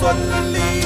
Xuân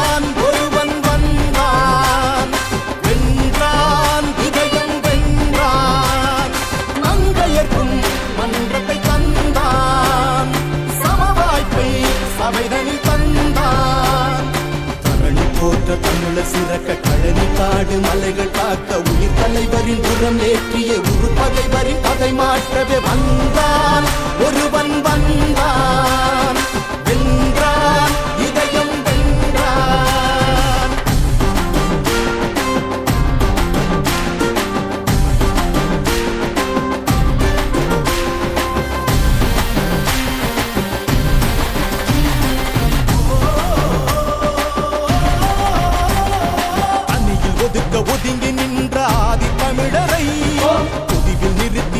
என்ற தமிழர் சிறக்க கழனி காடு மலைகள் காக்க உயிர் தலைவரின் புறம் ஏற்றிய உரு பகைவரின் கதை மாற்றவே வந்த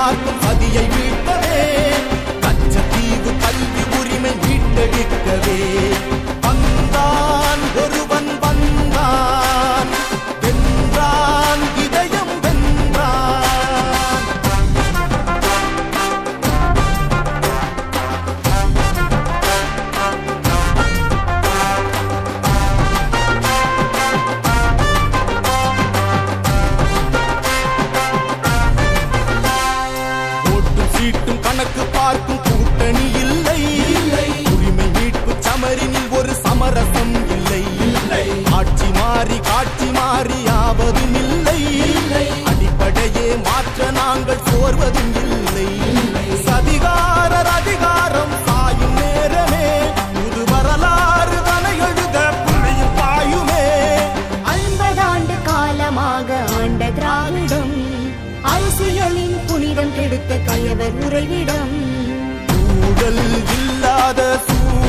பார்க்கும் சதியை மீட்கவே நாங்கள் சோர்வதும் இல்லை. சதிகாரர் அதிகாரம் சாயும் நேரமே. புது வரலாறு தனை எழுத புள்ளியும் பாயுமே ஐம்பதாண்டு காலமாக ஆண்ட திராவிடம் அரசியலின் புனிதம் கெடுத்த கயவர் உறைவிடம். ஊழல் இல்லாத சூழல்